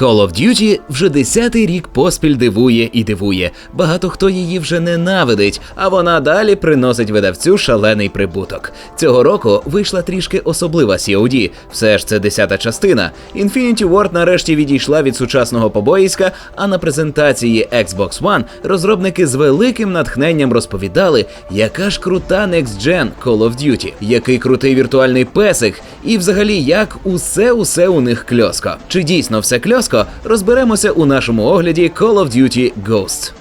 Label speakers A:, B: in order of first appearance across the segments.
A: Call of Duty вже десятий рік поспіль дивує і дивує. Багато хто її вже ненавидить, а вона далі приносить видавцю шалений прибуток. Цього року вийшла трішки особлива COD, все ж це десята частина. Infinity Ward нарешті відійшла від сучасного побоїська, а на презентації Xbox One розробники з великим натхненням розповідали, яка ж крута Next Gen Call of Duty, який крутий віртуальний песик, і взагалі як усе усе у них кльоско. Чи дійсно все кльоско, розберемося у нашому огляді Call of Duty Ghosts.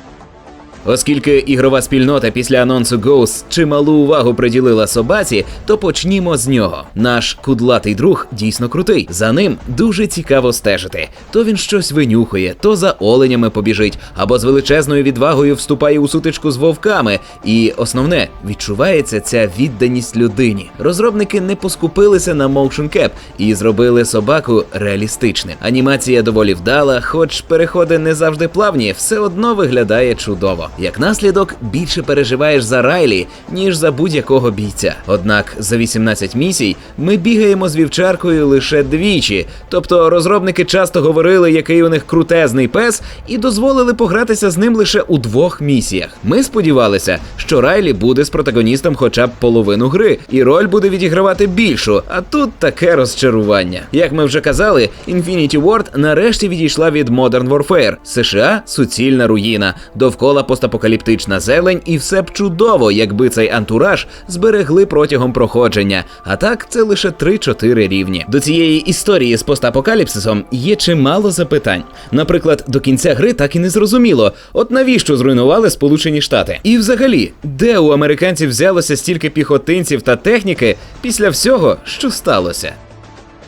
A: Оскільки ігрова спільнота після анонсу Ghosts чималу увагу приділила собаці, то почнімо з нього. Наш кудлатий друг дійсно крутий. За ним дуже цікаво стежити. То він щось винюхує, то за оленями побіжить, або з величезною відвагою вступає у сутичку з вовками. І основне відчувається ця відданість людині. Розробники не поскупилися на motion cap і зробили собаку реалістичним. Анімація доволі вдала, хоч переходи не завжди плавні, все одно виглядає чудово. Як наслідок, більше переживаєш за Райлі, ніж за будь-якого бійця. Однак за 18 місій ми бігаємо з вівчаркою лише двічі. Тобто розробники часто говорили, який у них крутезний пес, і дозволили погратися з ним лише у двох місіях. Ми сподівалися, що Райлі буде з протагоністом хоча б половину гри, і роль буде відігравати більшу. А тут таке розчарування. Як ми вже казали, Infinity Ward нарешті відійшла від Modern Warfare. США суцільна руїна, довкола постапокаліптична зелень, і все б чудово, якби цей антураж зберегли протягом проходження. А так це лише 3-4 рівні. До цієї історії з постапокаліпсисом є чимало запитань. Наприклад, до кінця гри так і не зрозуміло, от навіщо зруйнували Сполучені Штати? І взагалі, де у американців взялося стільки піхотинців та техніки після всього, що сталося?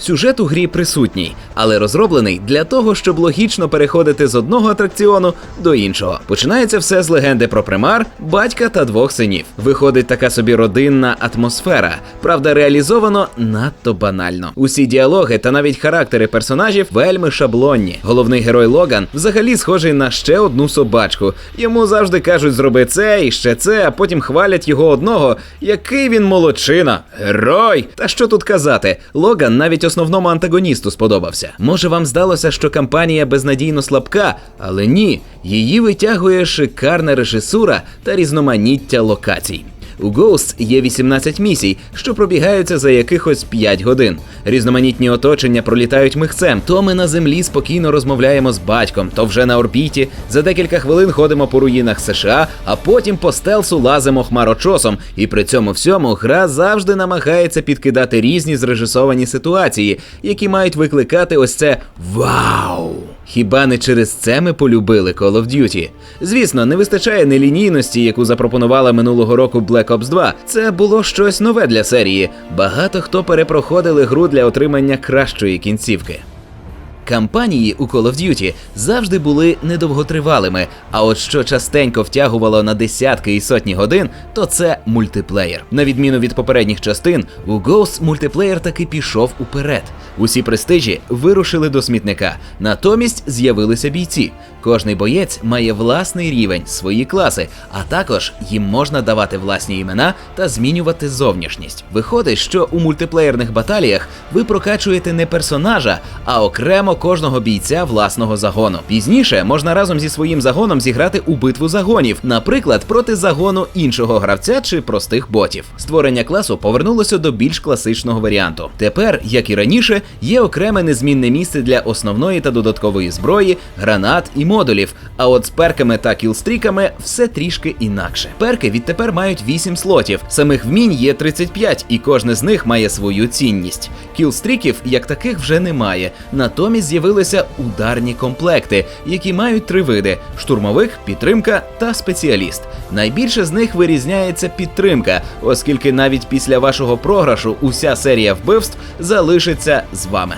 A: Сюжет у грі присутній, але розроблений для того, щоб логічно переходити з одного атракціону до іншого. Починається все з легенди про примар, батька та двох синів. Виходить така собі родинна атмосфера. Правда, реалізовано надто банально. Усі діалоги та навіть характери персонажів вельми шаблонні. Головний герой Логан взагалі схожий на ще одну собачку. Йому завжди кажуть зроби це і ще це, а потім хвалять його одного. Який він молодчина, герой! Та що тут казати? Логан навіть основному антагоністу сподобався. Може, вам здалося, що кампанія безнадійно слабка, але ні, її витягує шикарна режисура та різноманіття локацій. У Ghosts є 18 місій, що пробігаються за якихось 5 годин. Різноманітні оточення пролітають михцем. То ми на землі спокійно розмовляємо з батьком, то вже на орбіті. За декілька хвилин ходимо по руїнах США, а потім по стелсу лазимо хмарочосом. І при цьому всьому гра завжди намагається підкидати різні зрежисовані ситуації, які мають викликати ось це вау. Хіба не через це ми полюбили Call of Duty? Звісно, не вистачає нелінійності, яку запропонувала минулого року Black Ops 2. Це було щось нове для серії. Багато хто перепроходили гру для отримання кращої кінцівки. Кампанії у Call of Duty завжди були недовготривалими, а от що частенько втягувало на десятки і сотні годин, то це мультиплеєр. На відміну від попередніх частин, у Ghost мультиплеєр таки пішов уперед. Усі престижі вирушили до смітника. Натомість з'явилися бійці. Кожний боєць має власний рівень, свої класи, а також їм можна давати власні імена та змінювати зовнішність. Виходить, що у мультиплеєрних баталіях ви прокачуєте не персонажа, а окремо кожного бійця власного загону. Пізніше можна разом зі своїм загоном зіграти у битву загонів, наприклад, проти загону іншого гравця чи простих ботів. Створення класу повернулося до більш класичного варіанту. Тепер, як і раніше, є окреме незмінне місце для основної та додаткової зброї, гранат і модулів. А от з перками та кілстріками все трішки інакше. Перки відтепер мають 8 слотів. Самих вмінь є 35, і кожне з них має свою цінність. Кілстріків як таких вже немає. Натомість з'явилися ударні комплекти, які мають три види: штурмових, підтримка та спеціаліст. Найбільше з них вирізняється підтримка, оскільки навіть після вашого програшу уся серія вбивств залишиться з вами.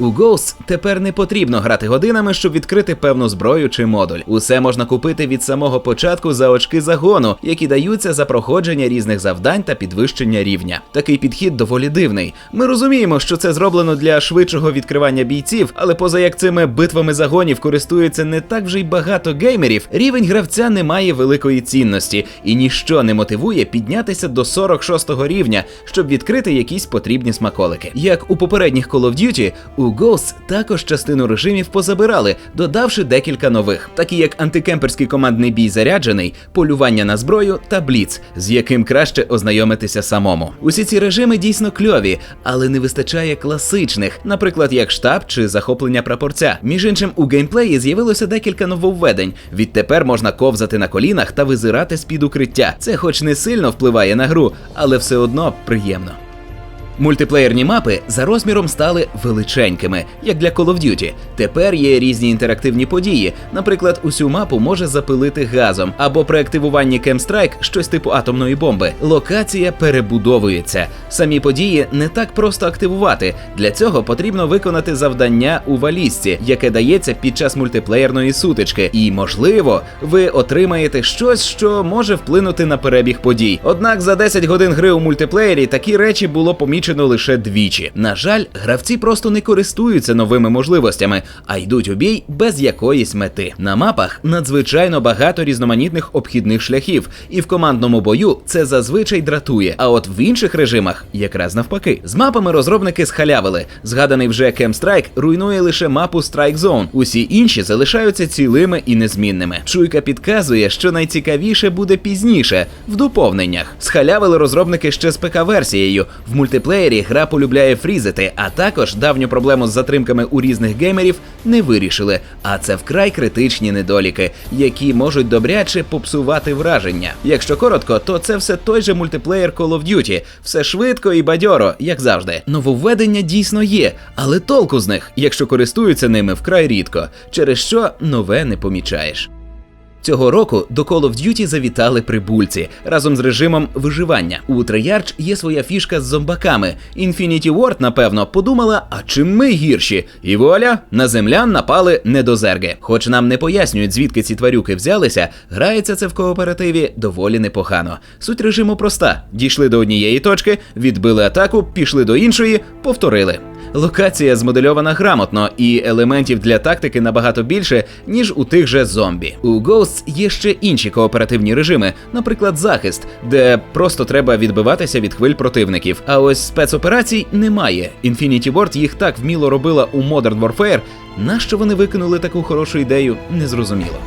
A: У Ghosts тепер не потрібно грати годинами, щоб відкрити певну зброю чи модуль. Усе можна купити від самого початку за очки загону, які даються за проходження різних завдань та підвищення рівня. Такий підхід доволі дивний. Ми розуміємо, що це зроблено для швидшого відкривання бійців, але поза як цими битвами загонів користується не так вже й багато геймерів, рівень гравця не має великої цінності і ніщо не мотивує піднятися до 46-го рівня, щоб відкрити якісь потрібні смаколики. Як у попередніх Call of Duty, у Ghosts також частину режимів позабирали, додавши декілька нових, такі як антикемперський командний бій заряджений, полювання на зброю та бліц, з яким краще ознайомитися самому. Усі ці режими дійсно кльові, але не вистачає класичних, наприклад, як штаб чи захоплення прапорця. Між іншим, у геймплеї з'явилося декілька нововведень. Відтепер можна ковзати на колінах та визирати з-під укриття. Це, хоч не сильно впливає на гру, але все одно приємно. Мультиплеєрні мапи за розміром стали величенькими, як для Call of Duty. Тепер є різні інтерактивні події. Наприклад, усю мапу може запилити газом, або при активуванні Chemstrike щось типу атомної бомби. Локація перебудовується. Самі події не так просто активувати. Для цього потрібно виконати завдання у валізці, яке дається під час мультиплеєрної сутички. І, можливо, ви отримаєте щось, що може вплинути на перебіг подій. Однак за 10 годин гри у мультиплеєрі такі речі було помічено лише двічі. На жаль, гравці просто не користуються новими можливостями, а йдуть у бій без якоїсь мети. На мапах надзвичайно багато різноманітних обхідних шляхів, і в командному бою це зазвичай дратує. А от в інших режимах якраз навпаки. З мапами розробники схалявили. Згаданий вже Chemstrike руйнує лише мапу Strike Zone. Усі інші залишаються цілими і незмінними. Чуйка підказує, що найцікавіше буде пізніше, в доповненнях. Схалявили розробники ще з ПК-версією. В мультиплеєрі гра полюбляє фрізити, а також давню проблему з затримками у різних геймерів не вирішили. А це вкрай критичні недоліки, які можуть добряче попсувати враження. Якщо коротко, то це все той же мультиплеєр Call of Duty. Все швидко і бадьоро, як завжди. Нововведення дійсно є, але толку з них, якщо користуються ними вкрай рідко, через що нове не помічаєш. Цього року до Call of Duty завітали прибульці разом з режимом виживання. У Treyarch є своя фішка з зомбаками. Infinity Ward, напевно, подумала, а чим ми гірші? І вуаля, на землян напали недозерги. Хоч нам не пояснюють, звідки ці тварюки взялися, грається це в кооперативі доволі непогано. Суть режиму проста: дійшли до однієї точки, відбили атаку, пішли до іншої, повторили. Локація змодельована грамотно, і елементів для тактики набагато більше, ніж у тих же зомбі. У Ghosts є ще інші кооперативні режими, наприклад, захист, де просто треба відбиватися від хвиль противників. А ось спецоперацій немає. Infinity Ward їх так вміло робила у Modern Warfare. Нащо вони викинули таку хорошу ідею, незрозуміло.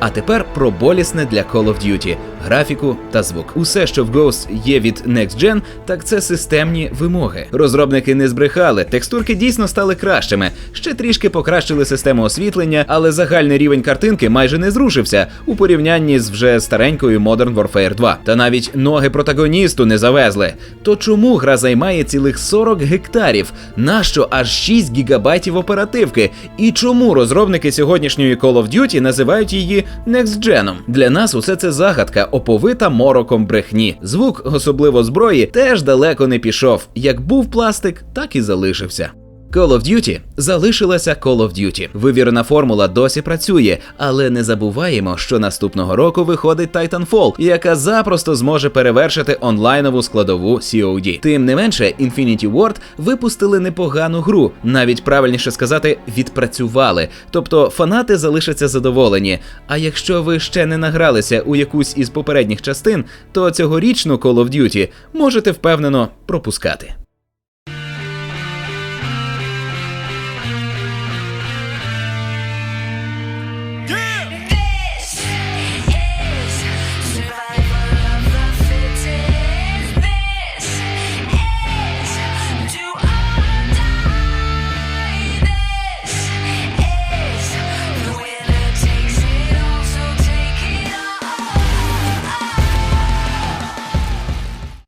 A: А тепер про болісне для Call of Duty – графіку та звук. Усе, що в Ghost є від Next Gen, так це системні вимоги. Розробники не збрехали, текстурки дійсно стали кращими. Ще трішки покращили систему освітлення, але загальний рівень картинки майже не зрушився у порівнянні з вже старенькою Modern Warfare 2. Та навіть ноги протагоністу не завезли. То чому гра займає цілих 40 гектарів? Нащо аж 6 гігабайтів оперативки? І чому розробники сьогоднішньої Call of Duty називають її Next Gen? Для нас усе це загадка, оповита мороком брехні. Звук, особливо зброї, теж далеко не пішов. Як був пластик, так і залишився. Call of Duty залишилася Call of Duty. Вивірена формула досі працює, але не забуваємо, що наступного року виходить Titanfall, яка запросто зможе перевершити онлайнову складову COD. Тим не менше, Infinity Ward випустили непогану гру, навіть правильніше сказати, відпрацювали. Тобто фанати залишаться задоволені. А якщо ви ще не награлися у якусь із попередніх частин, то цьогорічну Call of Duty можете впевнено пропускати.